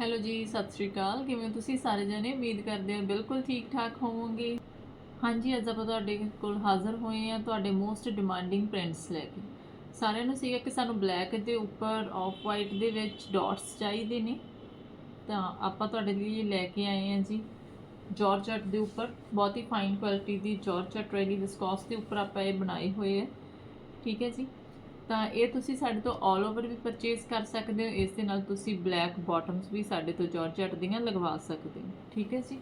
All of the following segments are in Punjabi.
ਹੈਲੋ ਜੀ, ਸਤਿ ਸ਼੍ਰੀ ਅਕਾਲ। ਕਿਵੇਂ ਤੁਸੀਂ? ਸਾਰੇ ਜਣੇ ਉਮੀਦ ਕਰਦੇ ਹੋ ਬਿਲਕੁਲ ਠੀਕ ਠਾਕ ਹੋਵੋਗੇ। ਹਾਂਜੀ, ਅੱਜ ਆਪਾਂ ਤੁਹਾਡੇ ਕੋਲ ਹਾਜ਼ਰ ਹੋਏ ਹਾਂ ਤੁਹਾਡੇ ਮੋਸਟ ਡਿਮਾਂਡਿੰਗ ਪ੍ਰਿੰਟਸ ਲੈ ਕੇ। ਸਾਰਿਆਂ ਨੂੰ ਸੀਗਾ ਕਿ ਸਾਨੂੰ ਬਲੈਕ ਦੇ ਉੱਪਰ ਆਫ ਵਾਈਟ ਦੇ ਵਿੱਚ ਡਾਟਸ ਚਾਹੀਦੇ ਨੇ। ਤਾਂ ਆਪਾਂ ਤੁਹਾਡੇ ਲਈ ਲੈ ਕੇ ਆਏ ਹਾਂ ਜੀ ਜਾਰਜਟ ਦੇ ਉੱਪਰ। ਬਹੁਤ ਹੀ ਫਾਈਨ ਕੁਆਲਿਟੀ ਦੀ ਜਾਰਜਟ ਰੈਲੀ ਵਿਸਕੋਸ ਦੇ ਉੱਪਰ ਆਪਾਂ ਇਹ ਬਣਾਏ ਹੋਏ ਆ। ਠੀਕ ਹੈ ਜੀ? ਤਾਂ ਇਹ ਤੁਸੀਂ ਸਾਡੇ ਤੋਂ 올 ਓਵਰ ਵੀ ਪਰਚੇਸ ਕਰ ਸਕਦੇ ਹੋ। ਇਸ ਦੇ ਨਾਲ ਤੁਸੀਂ ਬਲੈਕ ਬਾਟਮਸ ਵੀ ਸਾਡੇ ਤੋਂ ਜਾਰਜਟ ਦੀਆਂ ਲਗਵਾ ਸਕਦੇ ਹੋ। ਠੀਕ ਹੈ ਜੀ?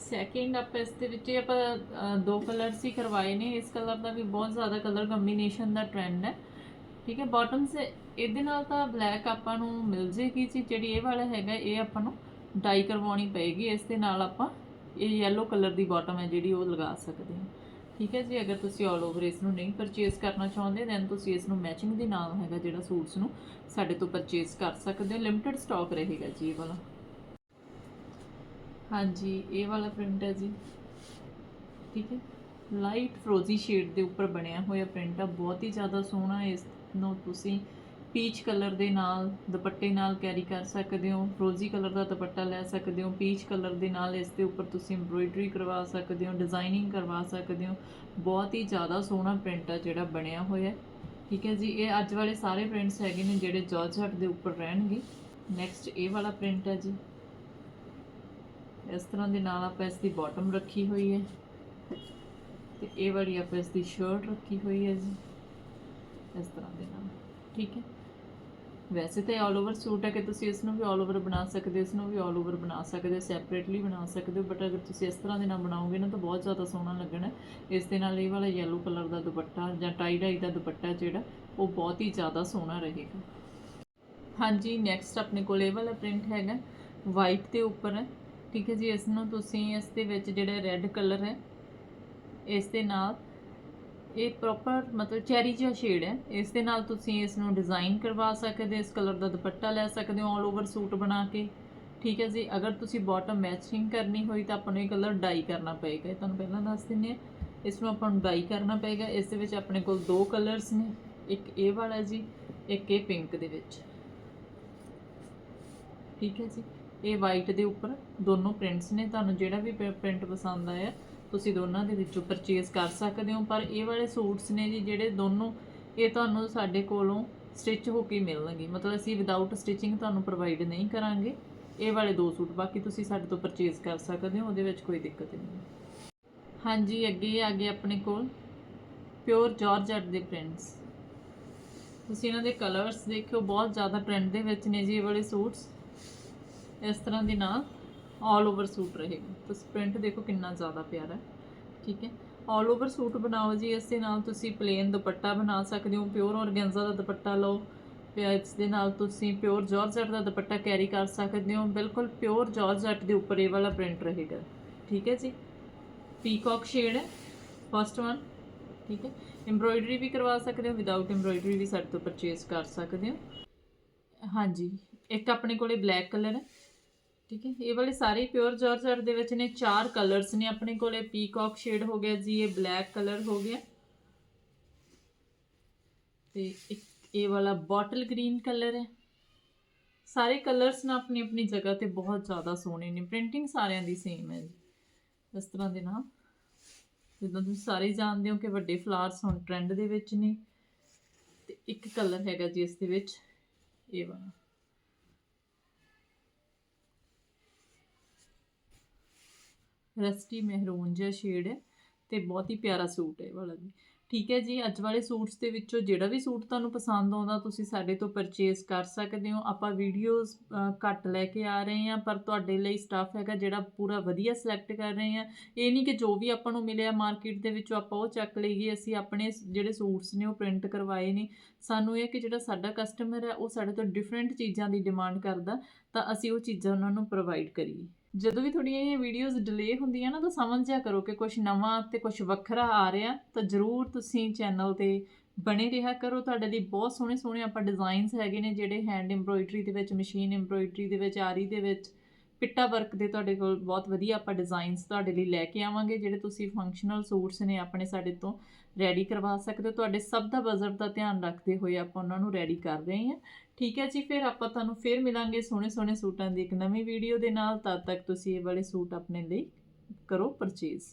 ਸੈਕਿੰਡ ਆਪਾਂ ਇਸ ਦੇ ਵਿੱਚ ਆਪਾਂ ਦੋ ਕਲਰਸ ਹੀ ਕਰਵਾਏ ਨੇ। ਇਸ ਕਲਰ ਦਾ ਵੀ ਬਹੁਤ ਜ਼ਿਆਦਾ ਕਲਰ ਕੰਬੀਨੇਸ਼ਨ ਦਾ ਟ੍ਰੈਂਡ ਹੈ। ਠੀਕ ਹੈ? ਬਾਟਮਸ ਇਹਦੇ ਨਾਲ ਤਾਂ ਬਲੈਕ ਆਪਾਂ ਨੂੰ ਮਿਲ ਜੇਗੀ ਜੀ। ਜਿਹੜੀ ਇਹ ਵਾਲਾ ਹੈਗਾ, ਇਹ ਆਪਾਂ ਨੂੰ ਡਾਈ ਕਰਵਾਉਣੀ ਪਏਗੀ। ਇਸ ਦੇ ਨਾਲ ਆਪਾਂ ਇਹ ਯੈਲੋ ਕਲਰ ਦੀ ਬਾਟਮ ਹੈ ਜਿਹੜੀ ਉਹ ਲਗਾ ਸਕਦੇ ਹਾਂ। ਠੀਕ ਹੈ ਜੀ, ਅਗਰ ਤੁਸੀਂ ਆਲ ਓਵਰ ਇਸ ਨੂੰ ਨਹੀਂ ਪਰਚੇਸ ਕਰਨਾ ਚਾਹੁੰਦੇ ਦੈਨ ਤੁਸੀਂ ਇਸ ਨੂੰ ਮੈਚਿੰਗ ਦੇ ਨਾਲ ਹੈਗਾ ਜਿਹੜਾ ਸੂਟਸ ਨੂੰ ਸਾਡੇ ਤੋਂ ਪਰਚੇਸ ਕਰ ਸਕਦੇ ਹੋ। ਲਿਮਟਿਡ ਸਟਾਕ ਰਹੇਗਾ ਜੀ ਇਹ ਵਾਲਾ। ਹਾਂਜੀ, ਇਹ ਵਾਲਾ ਪ੍ਰਿੰਟ ਹੈ ਜੀ। ਠੀਕ ਹੈ ਲਾਈਟ ਫਰੋਜ਼ੀ ਸ਼ੇਡ ਦੇ ਉੱਪਰ ਬਣਿਆ ਹੋਇਆ ਪ੍ਰਿੰਟ ਆ, ਬਹੁਤ ਹੀ ਜ਼ਿਆਦਾ ਸੋਹਣਾ ਇਸ ਨੂੰ ਤੁਸੀਂ ਪੀਚ ਕਲਰ ਦੇ ਨਾਲ ਦੁਪੱਟੇ ਨਾਲ ਕੈਰੀ ਕਰ ਸਕਦੇ ਹੋ ਫਰੋਜ਼ੀ ਕਲਰ ਦਾ ਦੁਪੱਟਾ ਲੈ ਸਕਦੇ ਹੋ, ਪੀਚ ਕਲਰ ਦੇ ਨਾਲ ਇਸ ਦੇ ਉੱਪਰ ਤੁਸੀਂ ਐਮਬ੍ਰੋਇਡਰੀ ਕਰਵਾ ਸਕਦੇ ਹੋ ਡਿਜ਼ਾਈਨਿੰਗ ਕਰਵਾ ਸਕਦੇ ਹੋ। ਬਹੁਤ ਹੀ ਜ਼ਿਆਦਾ ਸੋਹਣਾ ਪ੍ਰਿੰਟ ਆ ਜਿਹੜਾ ਬਣਿਆ ਹੋਇਆ ਠੀਕ ਹੈ ਜੀ, ਇਹ ਅੱਜ ਵਾਲੇ ਸਾਰੇ ਪ੍ਰਿੰਟਸ ਹੈਗੇ ਨੇ ਜਿਹੜੇ ਜਾਰਜਟ ਦੇ ਉੱਪਰ ਰਹਿਣਗੇ। ਨੈਕਸਟ ਇਹ ਵਾਲਾ ਪ੍ਰਿੰਟ ਹੈ ਜੀ। ਇਸ ਤਰ੍ਹਾਂ ਦੇ ਨਾਲ ਆਪਾਂ ਇਸ ਦੀ ਬਾਟਮ ਰੱਖੀ ਹੋਈ ਹੈ। ਤੇ ਇਹ ਵਾਲੀ ਆਪਾਂ ਇਸ ਦੀ ਸ਼ਰਟ ਰੱਖੀ ਹੋਈ ਹੈ ਜੀ। ਇਸ ਤਰ੍ਹਾਂ ਦੇ ਨਾਲ। ਠੀਕ ਹੈ। ਵੈਸੇ ਤਾਂ ਆਲ ਓਵਰ ਸੂਟ ਹੈ ਕਿ ਤੁਸੀਂ ਇਸ ਨੂੰ ਵੀ ਆਲ ਓਵਰ ਬਣਾ ਸਕਦੇ ਹੋ ਇਸ ਨੂੰ ਵੀ ਆਲ ਓਵਰ ਬਣਾ ਸਕਦੇ ਹੋ ਸੈਪਰੇਟਲੀ ਬਣਾ ਸਕਦੇ ਹੋ ਬਟ ਅਗਰ ਤੁਸੀਂ ਇਸ ਤਰ੍ਹਾਂ ਦੇ ਨਾਲ ਬਣਾਓਗੇ ਨਾ ਤਾਂ ਬਹੁਤ ਜ਼ਿਆਦਾ ਸੋਹਣਾ ਲੱਗਣਾ ਇਸ ਦੇ ਨਾਲ ਇਹ ਵਾਲਾ ਯੈਲੋ ਕਲਰ ਦਾ ਦੁਪੱਟਾ ਜਾਂ ਟਾਈ ਡਾਈ ਦਾ ਦੁਪੱਟਾ ਜਿਹੜਾ, ਉਹ ਬਹੁਤ ਹੀ ਜ਼ਿਆਦਾ ਸੋਹਣਾ ਰਹੇਗਾ। ਹਾਂਜੀ ਨੈਕਸਟ ਆਪਣੇ ਕੋਲ ਇਹ ਵਾਲਾ ਪ੍ਰਿੰਟ ਹੈਗਾ ਵਾਈਟ ਦੇ ਉੱਪਰ ਹੈ। ਠੀਕ ਹੈ ਜੀ ਇਸ ਨੂੰ ਤੁਸੀਂ ਇਸ ਦੇ ਵਿੱਚ ਜਿਹੜਾ ਰੈੱਡ ਕਲਰ ਹੈ, ਇਸ ਦੇ ਨਾਲ ਇਹ ਪ੍ਰੋਪਰ ਮਤਲਬ ਚੈਰੀ ਜਿਹਾ ਸ਼ੇਡ ਹੈ। ਇਸ ਦੇ ਨਾਲ ਤੁਸੀਂ ਇਸ ਨੂੰ ਡਿਜ਼ਾਈਨ ਕਰਵਾ ਸਕਦੇ ਹੋ, ਇਸ ਕਲਰ ਦਾ ਦੁਪੱਟਾ ਲੈ ਸਕਦੇ ਹੋ ਆਲ ਓਵਰ ਸੂਟ ਬਣਾ ਕੇ। ਠੀਕ ਹੈ ਜੀ, ਅਗਰ ਤੁਸੀਂ ਬਾਟਮ ਮੈਚਿੰਗ ਕਰਨੀ ਹੋਈ ਤਾਂ ਆਪਾਂ ਨੂੰ ਇਹ ਕਲਰ ਡਾਈ ਕਰਨਾ ਪਏਗਾ। ਇਹ ਤੁਹਾਨੂੰ ਪਹਿਲਾਂ ਦੱਸ ਦਿੰਦੇ ਹਾਂ ਇਸ ਨੂੰ ਆਪਾਂ ਨੂੰ ਡਾਈ ਕਰਨਾ ਪਏਗਾ। ਇਸ ਦੇ ਵਿੱਚ ਆਪਣੇ ਕੋਲ ਦੋ ਕਲਰਸ ਨੇ, ਇੱਕ ਇਹ ਵਾਲਾ ਜੀ, ਇੱਕ ਇਹ ਪਿੰਕ ਦੇ ਵਿੱਚ। ਠੀਕ ਹੈ ਜੀ, ਇਹ ਵਾਈਟ ਦੇ ਉੱਪਰ ਦੋਨੋਂ ਪ੍ਰਿੰਟਸ ਨੇ। ਤੁਹਾਨੂੰ ਜਿਹੜਾ ਵੀ ਪ੍ਰਿੰਟ ਪਸੰਦ ਆਇਆ ਤੁਸੀਂ ਦੋਨਾਂ ਦੇ ਵਿੱਚੋਂ ਪਰਚੇਸ ਕਰ ਸਕਦੇ ਹੋ, ਪਰ ਇਹ ਵਾਲੇ ਸੂਟਸ ਨੇ ਜੀ ਜਿਹੜੇ ਦੋਨੋਂ ਇਹ ਤੁਹਾਨੂੰ ਸਾਡੇ ਕੋਲੋਂ ਸਟਿਚ ਹੋ ਕੇ ਮਿਲਣਗੇ। ਮਤਲਬ ਅਸੀਂ ਵਿਦਆਊਟ ਸਟਿਚਿੰਗ ਤੁਹਾਨੂੰ ਪ੍ਰੋਵਾਈਡ ਨਹੀਂ ਕਰਾਂਗੇ। ਇਹ ਵਾਲੇ ਦੋ ਸੂਟ ਬਾਕੀ ਤੁਸੀਂ ਸਾਡੇ ਤੋਂ ਪਰਚੇਸ ਕਰ ਸਕਦੇ ਹੋ, ਉਹਦੇ ਵਿੱਚ ਕੋਈ ਦਿੱਕਤ ਨਹੀਂ ਹਾਂਜੀ, ਅੱਗੇ ਆ ਗਏ ਆਪਣੇ ਕੋਲ ਪਿਓਰ ਜਾਰਜਟ ਦੇ ਪ੍ਰਿੰਟਸ ਤੁਸੀਂ ਇਹਨਾਂ ਦੇ ਕਲਰਸ ਦੇਖਿਓ, ਬਹੁਤ ਜ਼ਿਆਦਾ ਟ੍ਰੈਂਡ ਦੇ ਵਿੱਚ ਨੇ ਜੀ ਇਹ ਵਾਲੇ ਸੂਟਸ। ਇਸ ਤਰ੍ਹਾਂ ਦੇ ਨਾਲ। ਆਲ ਓਵਰ ਸੂਟ ਰਹੇਗਾ। ਤੁਸੀਂ ਪ੍ਰਿੰਟ ਦੇਖੋ ਕਿੰਨਾ ਜ਼ਿਆਦਾ ਪਿਆਰਾ ਠੀਕ ਹੈ? ਆਲ ਓਵਰ ਸੂਟ ਬਣਾਓ ਜੀ, ਇਸ ਦੇ ਨਾਲ ਤੁਸੀਂ ਪਲੇਨ ਦੁਪੱਟਾ ਬਣਾ ਸਕਦੇ ਹੋ। ਪਿਓਰ ਔਰਗੈਂਜ਼ਾ ਦਾ ਦੁਪੱਟਾ ਲਓ। ਫਿਰ ਇਸ ਦੇ ਨਾਲ ਤੁਸੀਂ ਪਿਓਰ ਜਾਰਜਟ ਦਾ ਦੁਪੱਟਾ ਕੈਰੀ ਕਰ ਸਕਦੇ ਹੋ। ਬਿਲਕੁਲ ਪਿਓਰ ਜਾਰਜਟ ਦੇ ਉੱਪਰ ਇਹ ਵਾਲਾ ਪ੍ਰਿੰਟ ਰਹੇਗਾ। ਠੀਕ ਹੈ ਜੀ? ਪੀਕੌਕ ਸ਼ੇਡ ਹੈ ਫਸਟ ਵਨ ਠੀਕ ਹੈ? ਐਮਬ੍ਰੋਇਡਰੀ ਵੀ ਕਰਵਾ ਸਕਦੇ ਹੋ। ਵਿਦਆਊਟ ਐਮਬ੍ਰੋਇਡਰੀ ਵੀ ਸਾਡੇ ਤੋਂ ਪਰਚੇਸ ਕਰ ਸਕਦੇ ਹੋ। ਹਾਂਜੀ। ਇੱਕ ਆਪਣੇ ਕੋਲੇ ਬਲੈਕ ਕਲਰ ਹੈ। ਠੀਕ ਹੈ? ਇਹ ਵਾਲੇ ਸਾਰੇ ਪਿਓਰ ਜਾਰਜਟ ਦੇ ਵਿੱਚ ਨੇ, ਚਾਰ ਕਲਰਸ ਨੇ ਆਪਣੇ ਕੋਲੇ ਪੀਕੌਕ ਸ਼ੇਡ ਹੋ ਗਿਆ ਜੀ, ਇਹ ਬਲੈਕ ਕਲਰ ਹੋ ਗਿਆ। ਤੇ ਇੱਕ ਇਹ ਵਾਲਾ ਬੋਟਲ ਗ੍ਰੀਨ ਕਲਰ ਹੈ। ਸਾਰੇ ਕਲਰਸ ਨਾ ਆਪਣੀ ਆਪਣੀ ਜਗ੍ਹਾ ਤੇ ਬਹੁਤ ਜ਼ਿਆਦਾ ਸੋਹਣੇ ਨੇ ਪ੍ਰਿੰਟਿੰਗ ਸਾਰਿਆਂ ਦੀ ਸੇਮ ਹੈ ਜੀ। ਇਸ ਤਰ੍ਹਾਂ ਦੇ ਨਾਲ ਜਿੱਦਾਂ ਤੁਸੀਂ ਸਾਰੇ ਜਾਣਦੇ ਹੋ ਕਿ ਵੱਡੇ ਫਲਾਰਸ ਹੁਣ ਟ੍ਰੈਂਡ ਦੇ ਵਿੱਚ ਨੇ। ਤੇ ਇੱਕ ਕਲਰ ਹੈਗਾ ਜੀ ਇਸ ਦੇ ਵਿੱਚ, ਇਹ ਵਾਲਾ। ਰਸਟੀ ਮਹਿਰੂਨ ਜਿਹਾ ਸ਼ੇਡ ਹੈ ਤੇ ਬਹੁਤ ਹੀ ਪਿਆਰਾ ਸੂਟ ਹੈ ਇਹ ਵਾਲਾ ਵੀ। ਠੀਕ ਹੈ ਜੀ, ਅੱਜ ਵਾਲੇ ਸੂਟਸ ਦੇ ਵਿੱਚੋਂ ਜਿਹੜਾ ਵੀ ਸੂਟ ਤੁਹਾਨੂੰ ਪਸੰਦ ਆਉਂਦਾ, ਤੁਸੀਂ ਸਾਡੇ ਤੋਂ ਪਰਚੇਸ ਕਰ ਸਕਦੇ ਹੋ। ਆਪਾਂ ਵੀਡੀਓਜ਼ ਘੱਟ ਲੈ ਕੇ ਆ ਰਹੇ ਹਾਂ, ਪਰ ਤੁਹਾਡੇ ਲਈ ਸਟਾਫ ਹੈਗਾ ਜਿਹੜਾ ਪੂਰਾ ਵਧੀਆ ਸਿਲੈਕਟ ਕਰ ਰਹੇ ਹਾਂ। ਇਹ ਨਹੀਂ ਕਿ ਜੋ ਵੀ ਆਪਾਂ ਨੂੰ ਮਿਲਿਆ ਮਾਰਕੀਟ ਦੇ ਵਿੱਚੋਂ ਆਪਾਂ ਉਹ ਚੱਕ ਲਈਏ, ਅਸੀਂ ਆਪਣੇ ਜਿਹੜੇ ਸੂਟਸ ਨੇ ਉਹ ਪ੍ਰਿੰਟ ਕਰਵਾਏ ਨੇ। ਸਾਨੂੰ ਇਹ ਕਿ ਜਿਹੜਾ ਸਾਡਾ ਕਸਟਮਰ ਹੈ, ਉਹ ਸਾਡੇ ਤੋਂ ਡਿਫਰੈਂਟ ਚੀਜ਼ਾਂ ਦੀ ਡਿਮਾਂਡ ਕਰਦਾ, ਤਾਂ ਅਸੀਂ ਉਹ ਚੀਜ਼ਾਂ ਉਹਨਾਂ ਨੂੰ ਪ੍ਰੋਵਾਈਡ ਕਰੀਏ। ਜਦੋਂ ਵੀ ਤੁਹਾਡੀਆਂ ਇਹ ਵੀਡੀਓਜ਼ ਡਿਲੇ ਹੁੰਦੀਆਂ ਨਾ, ਤਾਂ ਸਮਝ ਜਾ ਕਰੋ ਕਿ ਕੁਝ ਨਵਾਂ ਤੇ ਕੁਝ ਵੱਖਰਾ ਆ ਰਿਹਾ, ਤਾਂ ਜਰੂਰ ਤੁਸੀਂ ਚੈਨਲ ਤੇ ਬਣੇ ਰਿਹਾ ਕਰੋ। ਤੁਹਾਡੇ ਲਈ ਬਹੁਤ ਸੋਹਣੇ ਸੋਹਣੇ ਆਪਾਂ ਡਿਜ਼ਾਈਨਸ ਹੈਗੇ ਨੇ ਜਿਹੜੇ ਹੈਂਡ ਐਮਬ੍ਰੋਇਡਰੀ ਦੇ ਵਿੱਚ ਮਸ਼ੀਨ ਐਮਬ੍ਰੋਇਡਰੀ ਦੇ ਵਿੱਚ, ਆਰੀ ਦੇ ਵਿੱਚ ਪਿੱਟਾ ਵਰਕ ਦੇ ਤੁਹਾਡੇ ਕੋਲ ਬਹੁਤ ਵਧੀਆ ਆਪਾਂ ਡਿਜ਼ਾਈਨਸ ਤੁਹਾਡੇ ਲਈ ਲੈ ਕੇ ਆਵਾਂਗੇ, ਜਿਹੜੇ ਤੁਸੀਂ ਫੰਕਸ਼ਨਲ ਸੂਟਸ ਨੇ ਆਪਣੇ ਸਾਡੇ ਤੋਂ ਰੈਡੀ ਕਰਵਾ ਸਕਦੇ ਹੋ। ਤੁਹਾਡੇ ਸਭ ਦਾ ਬਜਟ ਦਾ ਧਿਆਨ ਰੱਖਦੇ ਹੋਏ ਆਪਾਂ ਉਹਨਾਂ ਨੂੰ ਰੈਡੀ ਕਰ ਰਹੇ ਹਾਂ। ਠੀਕ ਹੈ ਜੀ, ਫਿਰ ਆਪਾਂ ਤੁਹਾਨੂੰ ਫਿਰ ਮਿਲਾਂਗੇ ਸੋਹਣੇ ਸੋਹਣੇ ਸੂਟਾਂ ਦੀ ਇੱਕ ਨਵੀਂ ਵੀਡੀਓ ਦੇ ਨਾਲ। ਤਦ ਤੱਕ ਤੁਸੀਂ ਇਹ ਵਾਲੇ ਸੂਟ ਆਪਣੇ ਲਈ ਕਰੋ ਪਰਚੇਜ਼